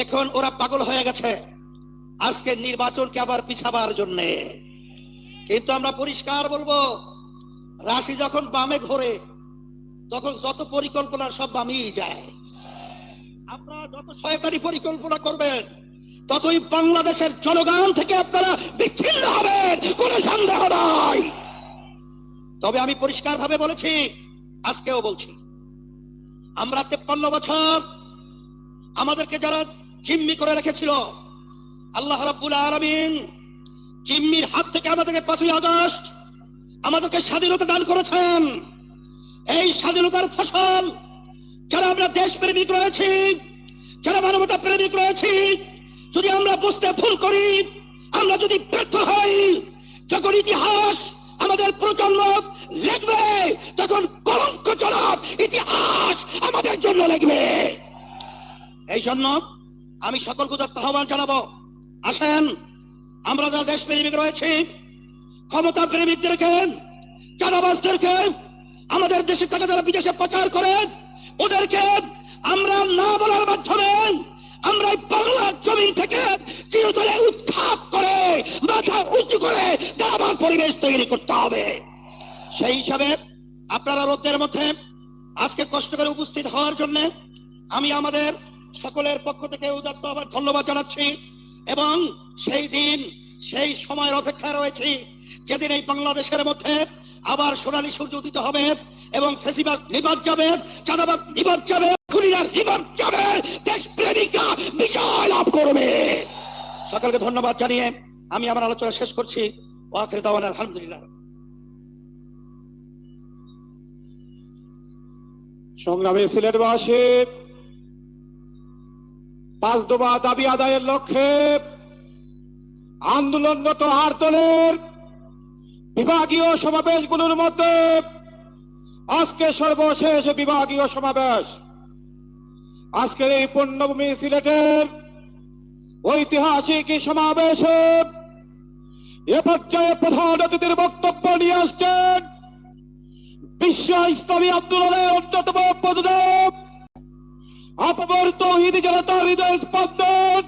এখন ওরা পাগল হয়ে গেছে। আজকে নির্বাচনকে আবার পিছাবার জন্যে। কিন্তু আমরা পরিষ্কার বলব, রাশি যখন বামে ঘোরে, তখন যত পরিকল্পনা সব বামেই যায়। আপনারা যত শয়তানি পরিকল্পনা করবেন, ততই বাংলাদেশের জনগণ থেকে আপনারা বিচ্ছিন্ন হবেন, কোনো সন্দেহ নাই। তবে আমি পরিষ্কার ভাবে বলেছি, আজকেও বলছি, আমরা তেপ্পান্ন বছর আমাদেরকে যারা জিম্মি করে রেখেছিল। আল্লাহ রাব্বুল আলামিন জিম্মির হাত থেকে আমাদেরকে পাঁচই আগস্ট আমাদেরকে স্বাধীনতা দান করেছেন। এই স্বাধীনতার ফসল যারা আমরা দেশ প্রেমিক রয়েছি, যারা মানবতা প্রেমিক রয়েছি, যদি আমরা বুঝতে ভুল করি, আমরা যদি ব্যর্থ হই, যখন ইতিহাস আমাদের প্রজন্ম লিখবে, তখন কলঙ্ক জনক ইতিহাস আমাদের জন্য লিখবে। এই জন্য আমি সকল গুজার আহ্বান জানাব। আসেন, আমরা যারা দেশ প্রেমিক রয়েছি, ক্ষমতা প্রেমিকদেরকে চাঁদাবাজদেরকে, আমাদের দেশের টাকা যারা বিদেশে প্রচার করেন ওদেরকে আমরা না বলার মাধ্যমে আমরা বাংলার জমি থেকে চিরতরে উৎখাত করে, মাথা উঁচু করে দাবার পরিবেশ তৈরি করতে হবে। সেই হিসাবে আপনারা রোদ্রের মধ্যে আজকে কষ্ট করে উপস্থিত হওয়ার জন্য আমি আমাদের সকলের পক্ষ থেকে উদাত্ত আবার ধন্যবাদ জানাচ্ছি। এবং সেই দিন, সেই সময়ের অপেক্ষা রয়েছে। যেদিন এই বাংলাদেশের মধ্যে আবার সোনালী সূর্য উদিত হবে এবং ফেসিবাদ নিবাদ যাবে, চাঁদাবাদ নিবাদ যাবে, খুনিরা নিবাদ যাবে দেশ প্রেমিকা বিজয় লাভ করবে। সকলকে ধন্যবাদ জানিয়ে আমি আমার আলোচনা শেষ করছি। ওয়াখির দাওয়ান, আলহামদুলিল্লাহ। সংগ্রামী সিলেটবাসী পাঁচ দফা দাবি আদায়ের লক্ষ্যে আন্দোলনরত আর দলের বিভাগীয় সমাবেশগুলোর মধ্যে আজকে সর্বশেষ বিভাগীয় সমাবেশ। আজকের এই পণ্যভূমি সিলেটের ঐতিহাসিক সমাবেশ এ পর্যায়ে প্রধান অতিথির বক্তব্য নিয়ে আসছেন বিশ্ব ইসলামী আন্দোলনের অন্যতম পদদেব আপবর তৌহিদ জনতার হৃদয় স্পন্দন।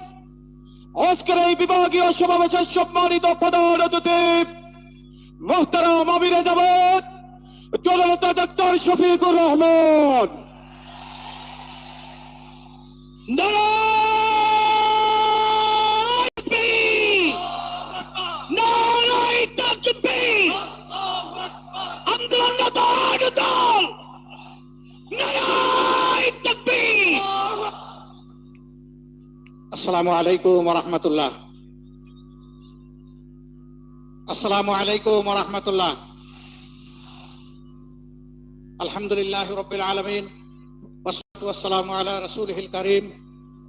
আজকের এই বিভাগীয় সমাবেশের সম্মানিত প্রধান মোহতারাম আমিরে জামাত জনতা ডাক্তার শফিকুর রহমান। আসসালামু আলাইকুম রহমতুল্লাহ। আসসালামু আলাইকুম রহমতুল্লাহ। আলহামদুলিল্লাহ রবিল আলমিন ওসালাম আলা রসুলহিল করিম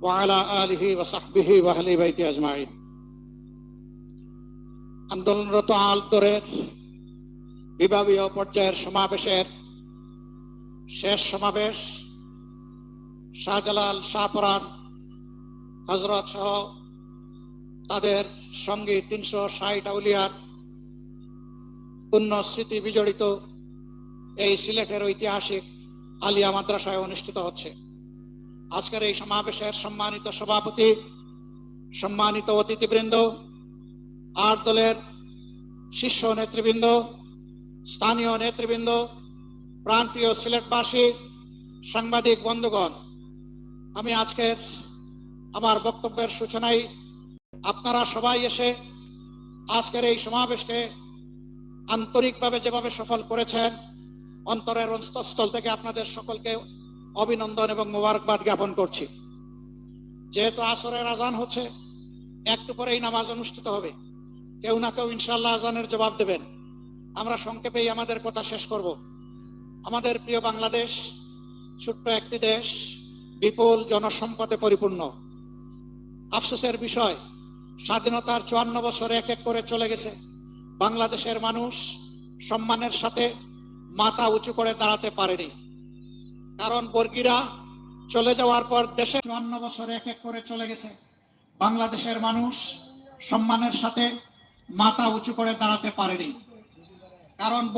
ওয়ালা আলহি ওসাহবিহি ওয়াহলি বাইতি আজমাইন। আন্দোলনরত আলতরের বিভাগীয় পর্যায়ের সমাবেশের শেষ সমাবেশ শাহজালাল শাহপরাণ হজরত সহ তাদের সঙ্গে তিনশো ষাট আউলিয়ার পুণ্য স্মৃতি বিজড়িত এই সিলেটের ঐতিহাসিক আলিয়া মাদ্রাসায় অনুষ্ঠিত হচ্ছে। আজকের এই সমাবেশের সম্মানিত সভাপতি, সম্মানিত অতিথিবৃন্দ আর দলের শীর্ষ নেতৃবৃন্দ, স্থানীয় নেতৃবৃন্দ প্রান্তীয় সিলেটবাসী, সাংবাদিক বন্ধুগণ, আমি আজকের আমার বক্তব্যের সূচনায় আপনারা সবাই এসে আজকের এই সমাবেশকে আন্তরিকভাবে যেভাবে সফল করেছেন, অন্তরের অন্তঃস্থল থেকে আপনাদের সকলকে অভিনন্দন এবং মোবারকবাদ জ্ঞাপন করছি। যেহেতু আসরের আজান হচ্ছে, একটু পরেই নামাজ অনুষ্ঠিত হবে। কেউ না কেউ ইনশাল্লাহ আজানের জবাব দেবেন। আমরা সংক্ষেপেই আমাদের কথা শেষ করব। আমাদের প্রিয় বাংলাদেশ, ছোট্ট একটি দেশ, বিপুল জনসম্পদে পরিপূর্ণ। আফসোসের বিষয়, স্বাধীনতার চুয়ান্ন বছর এক এক করে চলে গেছে। বাংলাদেশের মানুষ সম্মানের সাথে মাথা উঁচু করে দাঁড়াতে পারেনি। কারণ বর্গীরা চলে যাওয়ার পর দেশে চুয়ান্ন বছর এক এক করে চলে গেছে। বাংলাদেশের মানুষ সম্মানের সাথে মাথা উঁচু করে দাঁড়াতে পারেনি। কারণ